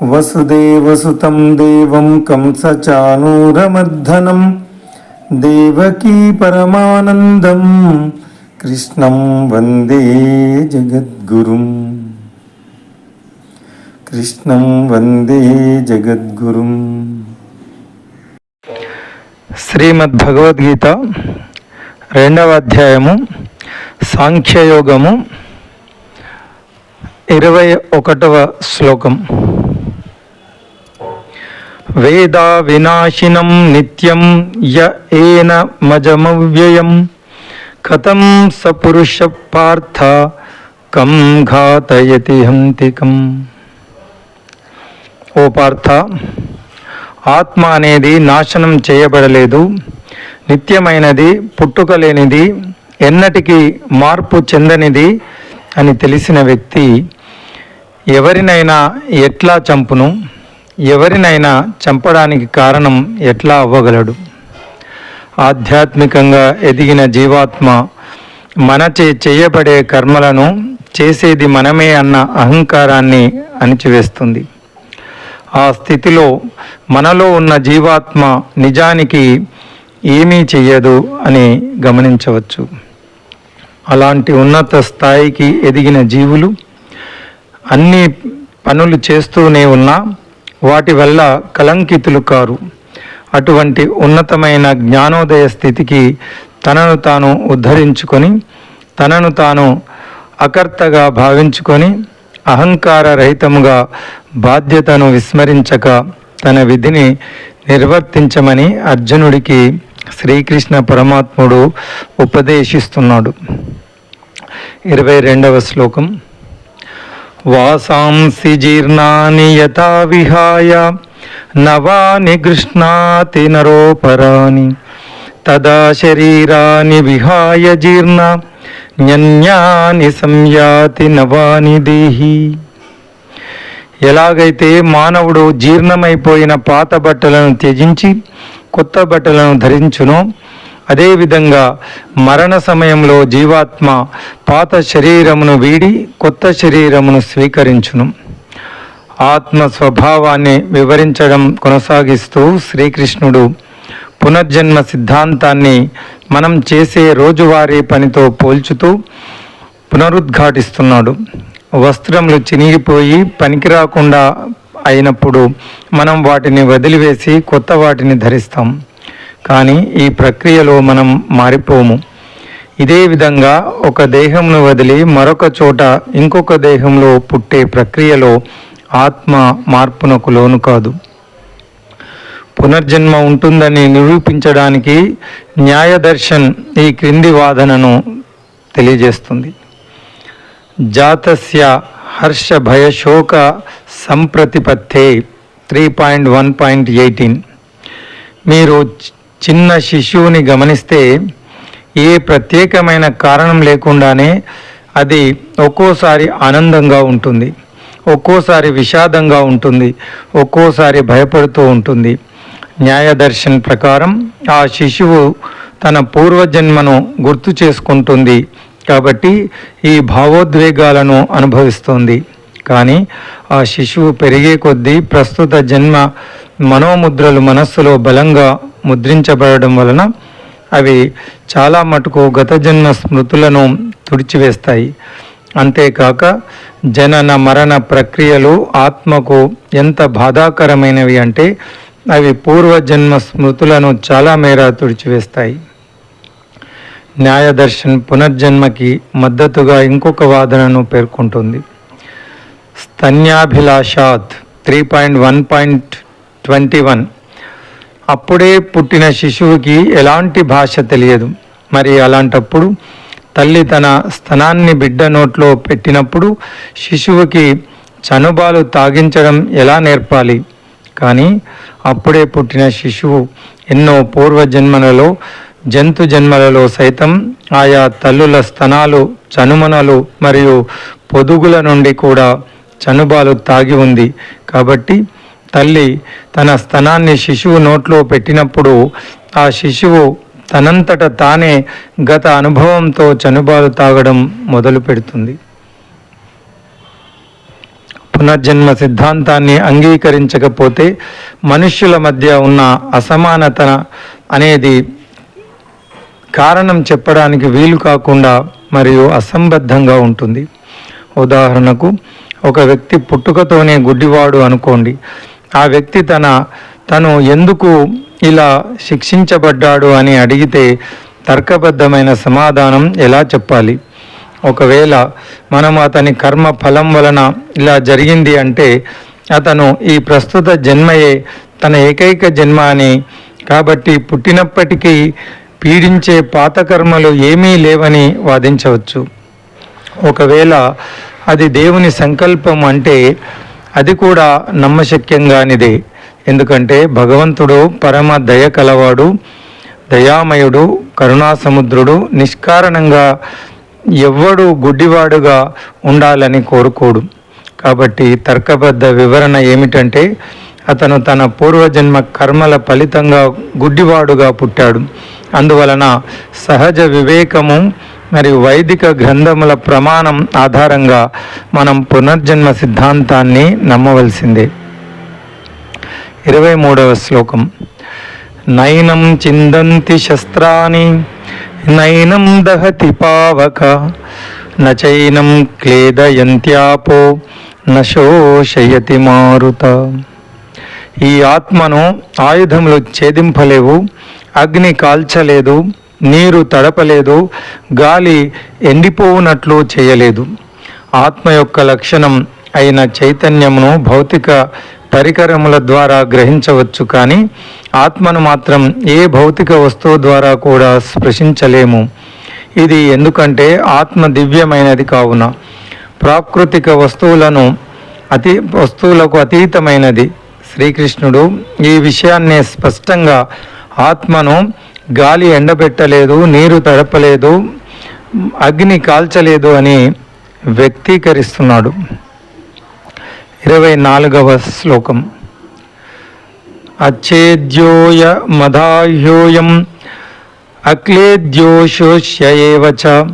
వసుదేవసుతం దేవం కంసచానూరమర్ధనం దేవకీ పరమానందం కృష్ణం వందే జగద్గురుం కృష్ణం వందే జగద్గురుం శ్రీమద్భగవద్గీత రెండవ అధ్యాయము సాంఖ్యయోగము ఇరవై ఒకటవ శ్లోకం. వేదా వినాశినం నిత్యం య ఏన మజమవ్యయం. కథం స పురుష పార్థ కం ఘాతయతి హంతికం. ఓ పార్థ ఆత్మ అనేది నాశనం చేయబడలేదు. నిత్యమైనది పుట్టుక లేనిది ఎన్నటికీ మార్పు చెందనిది అని తెలిసిన వ్యక్తి ఎవరినైనా ఎట్లా చంపును? ఎవరినైనా చంపడానికి కారణం ఎట్లా అవ్వగలడు? ఆధ్యాత్మికంగా ఎదిగిన జీవాత్మ మనచే చేయబడే కర్మలను చేసేది మనమే అన్న అహంకారాన్ని అణిచివేస్తుంది. ఆ స్థితిలో మనలో ఉన్న జీవాత్మ నిజానికి ఏమీ చెయ్యదు అని గమనించవచ్చు. అలాంటి ఉన్నత స్థాయికి ఎదిగిన జీవులు అన్ని పనులు చేస్తూనే ఉన్నా వాటి వల్ల కలంకితులు కారు. అటువంటి ఉన్నతమైన జ్ఞానోదయ స్థితికి తనను తాను ఉద్ధరించుకొని తనను తాను అకర్తగా భావించుకొని అహంకార రహితముగా బాధ్యతను విస్మరించక తన విధిని నిర్వర్తించమని అర్జునుడికి శ్రీకృష్ణ పరమాత్ముడు ఉపదేశిస్తున్నాడు. ఇరవై రెండవ శ్లోకం. వాసాంసి జీర్ణాని యథా విహాయ నవాని గృష్ణాతి నరోపరాని తదా శరీరాని విహాయ జీర్ణ న్యన్యాని సంయాతి నవాని దేహి. ఎలాగైతే మానవుడు జీర్ణమైపోయిన పాత బట్టలను త్యజించి కొత్త బట్టలను ధరించునో అదేవిధంగా మరణ సమయంలో జీవాత్మ పాత శరీరమును వీడి కొత్త శరీరమును స్వీకరించును. ఆత్మ స్వభావాన్ని వివరించడం కొనసాగిస్తూ శ్రీకృష్ణుడు పునర్జన్మ సిద్ధాంతాన్ని మనం చేసే రోజువారీ పనితో పోల్చుతూ పునరుద్ఘాటిస్తున్నాడు. వస్త్రములు చినిగిపోయి పనికిరాకుండా అయినప్పుడు మనం వాటిని వదిలివేసి కొత్త వాటిని ధరిస్తాం. కానీ ఈ ప్రక్రియలో మనం మారిపోము. ఇదే విధంగా ఒక దేహంను వదిలి మరొక చోట ఇంకొక దేహంలో పుట్టే ప్రక్రియలో ఆత్మ మార్పునకు లోను కాదు. పునర్జన్మ ఉంటుందని నిరూపించడానికి న్యాయదర్శన్ ఈ క్రింది వాదనను తెలియజేస్తుంది. జాతస్య హర్ష భయశోక సంప్రతిపత్తే three point one point eighteen. మీరు చిన్న శిశువుని గమనిస్తే ఏ ప్రత్యేకమైన కారణం లేకుండానే అది ఒక్కోసారి ఆనందంగా ఉంటుంది ఒక్కోసారి విషాదంగా ఉంటుంది ఒక్కోసారి భయపడుతూ ఉంటుంది. న్యాయదర్శన్ ప్రకారం ఆ శిశువు తన పూర్వజన్మను గుర్తు చేసుకుంటుంది కాబట్టి ఈ భావోద్వేగాలను అనుభవిస్తుంది. కానీ ఆ శిశువు పెరిగే కొద్దీ ప్రస్తుత జన్మ మనోముద్రలు మనస్సులో బలంగా ముద్రించబడడం వలన అవి చాలా మటుకు గత జన్మ స్మృతులను తుడిచివేస్తాయి. అంతేకాక జనన మరణ ప్రక్రియలు ఆత్మకు ఎంత బాధాకరమైనవి అంటే అవి పూర్వజన్మ స్మృతులను చాలా మేర తుడిచివేస్తాయి. న్యాయదర్శన్ పునర్జన్మకి మద్దతుగా ఇంకొక వాదనను పేర్కొంటుంది. స్తన్యాభిలాషాత్ three point one point twenty one. అప్పుడే పుట్టిన శిశువుకి ఎలాంటి భాష తెలియదు. మరి అలాంటప్పుడు తల్లి తన స్తనాన్ని బిడ్డ నోట్లో పెట్టినప్పుడు శిశువుకి చనుబాలు తాగించడం ఎలా నేర్పాలి? కానీ అప్పుడే పుట్టిన శిశువు ఎన్నో పూర్వజన్మలలో జంతు జన్మలలో సైతం ఆయా తల్లుల స్తనాలు చనుమనలు మరియు పొదుగుల నుండి కూడా చనుబాలు తాగి ఉంది. కాబట్టి తల్లి తన స్తనాన్ని శిశువు నోట్లో పెట్టినప్పుడు ఆ శిశువు తనంతట తానే గత అనుభవంతో చనుబాలు తాగడం మొదలు పెడుతుంది. పునర్జన్మ సిద్ధాంతాన్ని అంగీకరించకపోతే మనుష్యుల మధ్య ఉన్న అసమానత అనేది కారణం చెప్పడానికి వీలు కాకుండా మరియు అసంబద్ధంగా ఉంటుంది. ఉదాహరణకు ఒక వ్యక్తి పుట్టుకతోనే గుడ్డివాడు అనుకోండి. ఆ వ్యక్తి తన తను ఎందుకు ఇలా శిక్షించబడ్డాడు అని అడిగితే తర్కబద్ధమైన సమాధానం ఎలా చెప్పాలి? ఒకవేళ మనం అతని కర్మ ఫలం వలన ఇలా జరిగింది అంటే అతను ఈ ప్రస్తుత జన్మయే తన ఏకైక జన్మ అని కాబట్టి పుట్టినప్పటికీ పీడించే పాత కర్మలు ఏమీ లేవని వాదించవచ్చు. ఒకవేళ అది దేవుని సంకల్పం అంటే అది కూడా నమ్మశక్యంగానిదే. ఎందుకంటే భగవంతుడు పరమ దయ కలవాడు దయామయుడు కరుణాసముద్రుడు నిష్కారణంగా ఎవ్వడు గుడ్డివాడుగా ఉండాలని కోరుకోడు. కాబట్టి తర్కబద్ధ వివరణ ఏమిటంటే అతను తన పూర్వజన్మ కర్మల ఫలితంగా గుడ్డివాడుగా పుట్టాడు. అందువలన సహజ వివేకము మరియు వైదిక గ్రంథముల ప్రమాణం ఆధారంగా మనం పునర్జన్మ సిద్ధాంతాన్ని నమ్మవలసిందే. ఇరవై మూడవ శ్లోకం. నైనం చిందంతి శస్త్రాన్ని నైనం దహతి పావక నైనం క్లేదయంత్యాపో నశోషయతి మారుత. ఈ ఆత్మను ఆయుధములు ఛేదింపలేవు అగ్ని కాల్చలేదు నీరు తడపలేదు గాలి ఎండిపోవునట్లు చేయలేదు. ఆత్మ యొక్క లక్షణం అయిన చైతన్యమును భౌతిక పరికరముల ద్వారా గ్రహించవచ్చు కానీ ఆత్మను మాత్రం ఏ భౌతిక వస్తువు ద్వారా కూడా స్పృశించలేము. ఇది ఎందుకంటే ఆత్మ దివ్యమైనది కావున. ప్రాకృతిక వస్తువులను అతి వస్తువులకు అతీతమైనది. శ్రీకృష్ణుడు ఈ విషయాన్ని స్పష్టంగా ఆత్మను గాలి ఎండబెట్టలేదు నీరు తడపలేదు అగ్ని కాల్చలేదు అని వ్యక్తీకరిస్తున్నాడు. ఇరవై నాలుగవ శ్లోకం. అచ్చేద్యోయ మదాహ్యోయం అక్లేద్యోషోష్యేవ నిత్య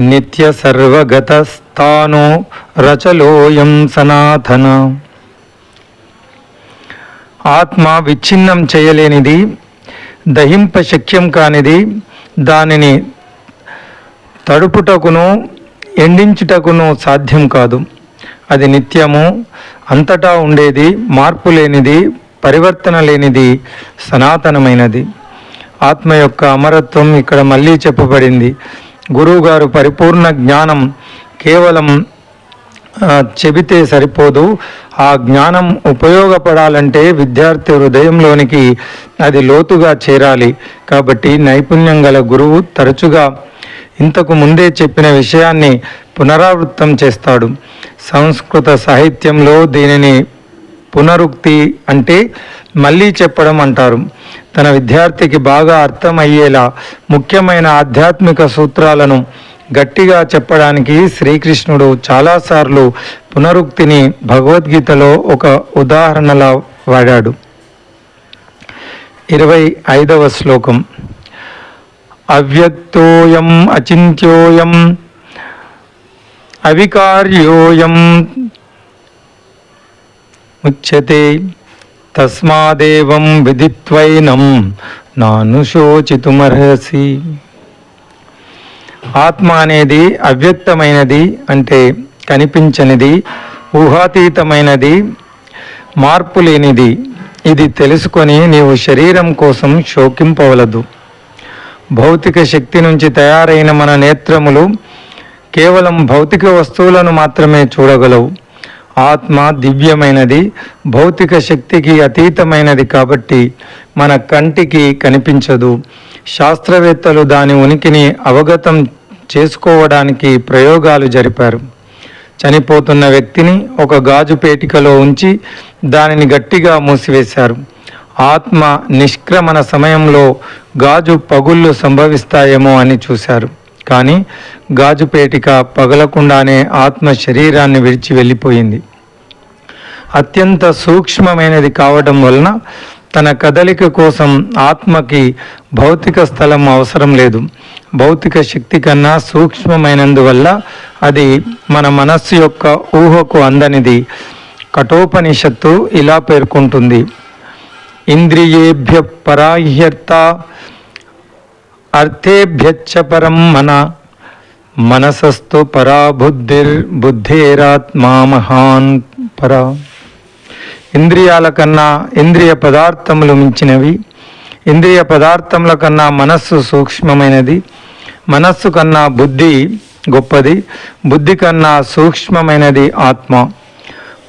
నిత్య సర్వగతస్థానో రచలోయం సనాతన. ఆత్మ విచ్ఛిన్నం చేయలేనిది దహింప శక్యం కానిది దానిని తడుపుటకును ఎండించుటకును సాధ్యం కాదు. అది నిత్యము అంతటా ఉండేది మార్పు లేనిది పరివర్తన లేనిది సనాతనమైనది. ఆత్మ యొక్క అమరత్వం ఇక్కడ మళ్ళీ చెప్పబడింది. గురువుగారు పరిపూర్ణ జ్ఞానం కేవలం చెబితే సరిపోదు. ఆ జ్ఞానం ఉపయోగపడాలంటే విద్యార్థి హృదయంలోనికి అది లోతుగా చేరాలి. కాబట్టి నైపుణ్యం గల గురువు తరచుగా ఇంతకు ముందే చెప్పిన విషయాన్ని పునరావృత్తం చేస్తాడు. సంస్కృత సాహిత్యంలో దీనిని పునరుక్తి అంటే మళ్ళీ చెప్పడం అంటారు. తన విద్యార్థికి బాగా అర్థమయ్యేలా ముఖ్యమైన ఆధ్యాత్మిక సూత్రాలను గట్టిగా చెప్పడానికి శ్రీకృష్ణుడు చాలాసార్లు పునరుక్తిని భగవద్గీతలో ఒక ఉదాహరణలా వాడాడు. ఇరవై ఐదవ శ్లోకం. అవ్యక్తోయం అచింత్యోయం అవికార్యోయం ముచ్యతే తస్మాదేవం విధిత్వైనం నాను శోచితుమర్హసి. ఆత్మ అనేది అవ్యక్తమైనది అంటే కనిపించనిది ఊహాతీతమైనది మార్పు లేనిది ఇది తెలుసుకొని నీవు శరీరం కోసం శోకింపవలదు. భౌతిక శక్తి నుంచి తయారైన మన నేత్రములు కేవలం భౌతిక వస్తువులను మాత్రమే చూడగలవు. ఆత్మ దివ్యమైనది భౌతిక శక్తికి అతీతమైనది కాబట్టి మన కంటికి కనిపించదు. శాస్త్రవేత్తలు దాని ఉనికిని అవగతం చేసుకోవడానికి ప్రయోగాలు జరిపారు. చనిపోతున్న వ్యక్తిని ఒక గాజు పేటికలో ఉంచి దానిని గట్టిగా మూసివేశారు. ఆత్మ నిష్క్రమణ సమయంలో గాజు పగుళ్ళు సంభవిస్తాయేమో అని చూశారు. కానీ గాజు పేటిక పగలకుండానే ఆత్మ శరీరాన్ని విడిచి వెళ్ళిపోయింది. అత్యంత సూక్ష్మమైనది కావడం వలన తన కదలిక కోసం ఆత్మకి భౌతిక స్థలం అవసరం లేదు. భౌతిక శక్తి కన్నా సూక్ష్మమైనందువల్ల అది మన మనస్సు యొక్క ఊహకు అందనిది కఠోపనిషత్తు ఇలా పేర్కొంటుంది. ఇంద్రియేభ్య పరాహ్యర్త అర్థేభ్యచ్చ పరం మన మనసస్తు పరా బుద్ధిర్ బుద్ధేరాత్మా మహాన్ పరా. ఇంద్రియాల కన్నా ఇంద్రియ పదార్థములు మించినవి ఇంద్రియ పదార్థముల కన్నా మనస్సు సూక్ష్మమైనది. మనస్సు కన్నా బుద్ధి గొప్పది. బుద్ధి కన్నా సూక్ష్మమైనది ఆత్మ.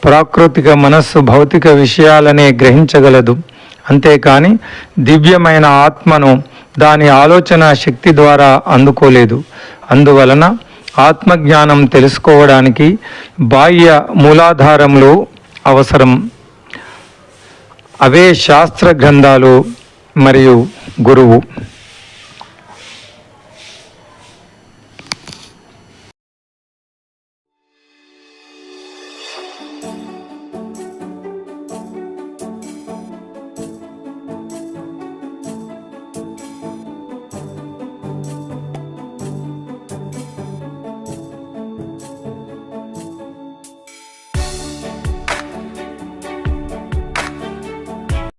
ప్రాకృతిక మనస్సు భౌతిక విషయాలనే గ్రహించగలదు. అంతేకాని దివ్యమైన ఆత్మను దాని ఆలోచన శక్తి ద్వారా అందుకోలేదు. అందువలన ఆత్మజ్ఞానం తెలుసుకోవడానికి బాహ్య మూలాధారములు అవసరం. అవే శాస్త్ర గ్రంథాలు మరియు గురువు.